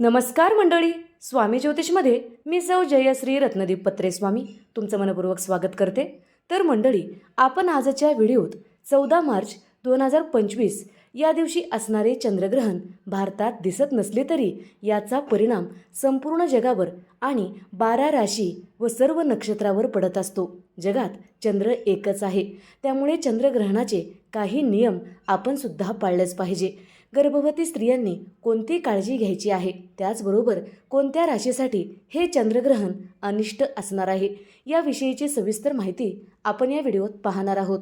नमस्कार मंडळी स्वामी ज्योतिषमध्ये मी सौ जयश्री रत्नदीप पत्रे स्वामी तुमचं मनपूर्वक स्वागत करते. तर मंडळी आपण आजच्या व्हिडिओत चौदा मार्च दोन हजार पंचवीस या दिवशी असणारे चंद्रग्रहण भारतात दिसत नसले तरी याचा परिणाम संपूर्ण जगावर आणि बारा राशी व सर्व नक्षत्रावर पडत असतो. जगात चंद्र एकच आहे. त्यामुळे चंद्रग्रहणाचे काही नियम आपणसुद्धा पाळलेच पाहिजे. गर्भवती स्त्रियांनी कोणती काळजी घ्यायची आहे? त्याचबरोबर कोणत्या राशीसाठी हे चंद्रग्रहण अनिष्ट असणार आहे? याविषयीची सविस्तर माहिती आपण या व्हिडिओत पाहणार आहोत.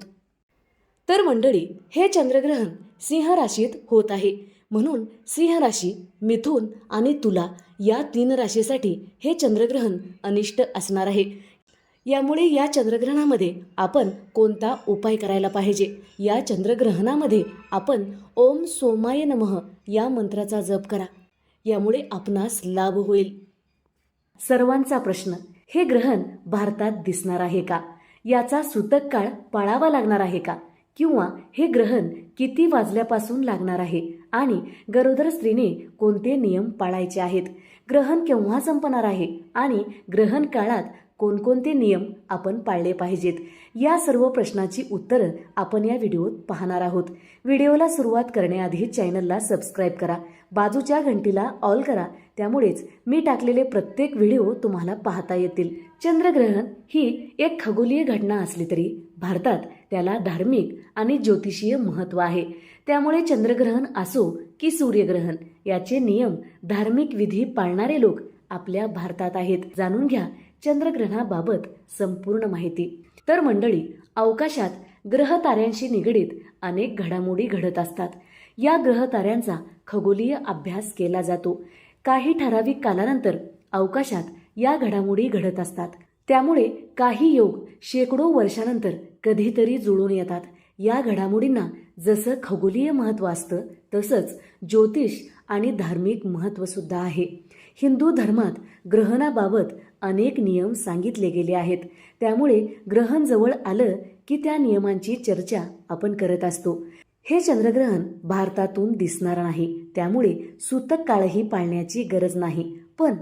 तर मंडळी हे चंद्रग्रहण सिंह राशीत होत आहे. म्हणून सिंह राशी मिथुन आणि तुला या तीन राशीसाठी हे चंद्रग्रहण अनिष्ट असणार आहे. यामुळे या चंद्रग्रहणामध्ये आपण कोणता उपाय करायला पाहिजे? या चंद्रग्रहणामध्ये आपण ओम सोमाय नमः या मंत्राचा जप करा. यामुळे आपणास लाभ होईल. सर्वांचा प्रश्न हे ग्रहण भारतात दिसणार आहे का? याचा सूतक काळ पाळावा लागणार आहे का? किंवा हे ग्रहण किती वाजल्यापासून लागणार आहे? आणि गरोदर स्त्रीने कोणते नियम पाळायचे आहेत? ग्रहण केव्हा संपणार आहे? आणि ग्रहण काळात कोणकोणते नियम आपण पाळले पाहिजेत? या सर्व प्रश्नाची उत्तरं आपण या व्हिडिओत पाहणार आहोत. व्हिडिओला सुरुवात करण्याआधी चॅनलला सबस्क्राईब करा. बाजूच्या घंटीला ऑल करा. त्यामुळेच मी टाकलेले प्रत्येक व्हिडिओ तुम्हाला पाहता येतील. चंद्रग्रहण ही एक खगोलीय घटना असली तरी भारतात त्याला धार्मिक आणि ज्योतिषीय महत्त्व आहे. त्यामुळे चंद्रग्रहण असो की सूर्यग्रहण याचे नियम धार्मिक विधी पाळणारे लोक आपल्या भारतात आहेत. जाणून घ्या चंद्रग्रहणाबाबत संपूर्ण माहिती. तर मंडळी अवकाशात ग्रह ताऱ्यांशी निगडीत अनेक घडामोडी घडत असतात. या ग्रह ताऱ्यांचा खगोलीय अभ्यास केला जातो. काही ठराविक कालानंतर अवकाशात या घडामोडी घडत असतात. त्यामुळे काही योग शेकडो वर्षानंतर कधीतरी जुळून येतात. या घडामोडींना जसं खगोलीय महत्त्व असतं तसंच ज्योतिष आणि धार्मिक महत्त्वसुद्धा आहे. हिंदू धर्मात ग्रहणाबाबत अनेक नियम सांगितले गेले आहेत. त्यामुळे ग्रहण जवळ आलं की त्या नियमांची चर्चा आपण करत असतो. हे चंद्रग्रहण भारतातून दिसणार नाही. त्यामुळे सूतक काळही पाळण्याची गरज नाही. पण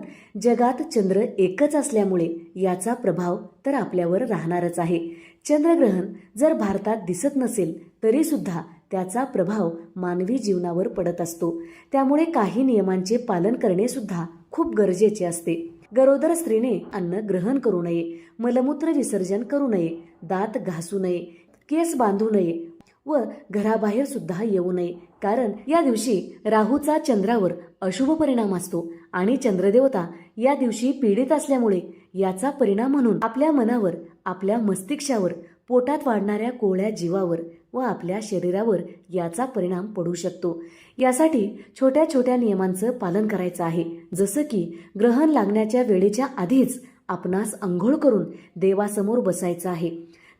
जगात चंद्र एकच असल्यामुळे याचा प्रभाव तर आपल्यावर राहणारच आहे. चंद्रग्रहण जर भारतात दिसत नसेल तरीसुद्धा त्याचा प्रभाव मानवी जीवनावर पडत असतो. त्यामुळे काही नियमांचे पालन करणे सुद्धा खूप गरजेचे असते. गरोदर स्त्रीने अन्न ग्रहण करू नये मलमूत्र विसर्जन करू नये दात घासू नये केस बांधू नये व घराबाहेर सुद्धा येऊ नये. कारण या दिवशी राहूचा चंद्रावर अशुभ परिणाम असतो आणि चंद्रदेवता या दिवशी पीडित असल्यामुळे याचा परिणाम म्हणून आपल्या मनावर आपल्या मस्तिष्कावर पोटात वाढणाऱ्या कोळ्या जीवावर व आपल्या शरीरावर याचा परिणाम पडू शकतो. यासाठी छोट्या छोट्या नियमांचं पालन करायचं आहे. जसं की ग्रहण लागण्याच्या वेळेच्या आधीच आपणास आंघोळ करून देवासमोर बसायचं आहे.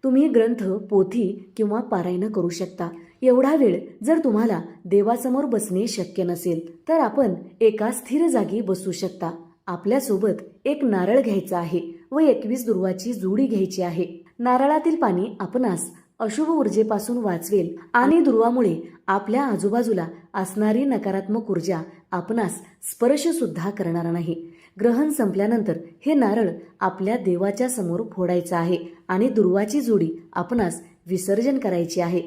तुम्ही ग्रंथ पोथी किंवा पारायणं करू शकता. एवढा वेळ जर तुम्हाला देवासमोर बसणे शक्य नसेल तर आपण एका स्थिर जागी बसू शकता. आपल्यासोबत एक नारळ घ्यायचा आहे व एकवीस दुर्वाची जुडी घ्यायची आहे. नारळातील पाणी आपणास अशुभ ऊर्जेपासून वाचवेल आणि ध्रुवामुळे आपल्या आजूबाजूला असणारी नकारात्मक ऊर्जा आपणास स्पर्श सुद्धा करणार नाही. ग्रहण संपल्यानंतर हे नारळ आपल्या देवाच्या समोर फोडायचं आहे आणि दुर्वाची जोडी आपणास विसर्जन करायची आहे.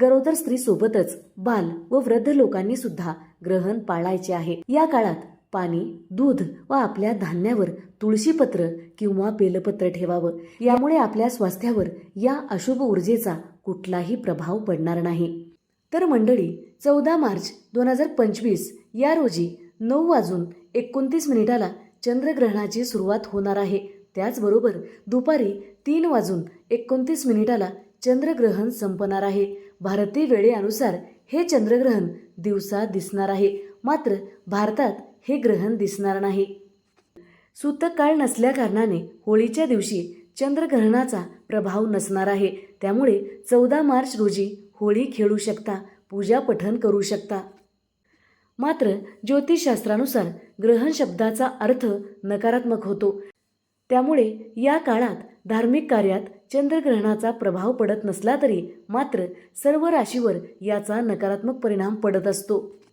गरोदर स्त्री सोबतच बाल व वृद्ध लोकांनी सुद्धा ग्रहण पाळायचे आहे. या काळात पाणी दूध व आपल्या धान्यावर तुळशीपत्र किंवा बेलपत्र ठेवावं. यामुळे आपल्या स्वास्थ्यावर या अशुभ ऊर्जेचा कुठलाही प्रभाव पडणार नाही. तर मंडळी चौदा मार्च दोन हजार पंचवीस या रोजी नऊ वाजून एकोणतीस मिनिटाला चंद्रग्रहणाची सुरुवात होणार आहे. त्याचबरोबर दुपारी तीन वाजून एकोणतीस मिनिटाला चंद्रग्रहण संपणार आहे. भारतीय वेळेनुसार हे चंद्रग्रहण दिवसा दिसणार आहे. मात्र भारतात हे ग्रहण दिसणार नाही. सूतक काळ होळीच्या दिवशी चंद्रग्रहणाचा प्रभाव नसणार आहे. त्यामुळे चौदा मार्च रोजी होळी खेळू शकता पूजा पठन करू शकता. मात्र ज्योतिषशास्त्रानुसार ग्रहण शब्दाचा अर्थ नकारात्मक होतो. त्यामुळे या काळात धार्मिक कार्यात चंद्रग्रहणाचा प्रभाव पडत नसला तरी मात्र सर्व राशीवर याचा नकारात्मक परिणाम पडत असतो.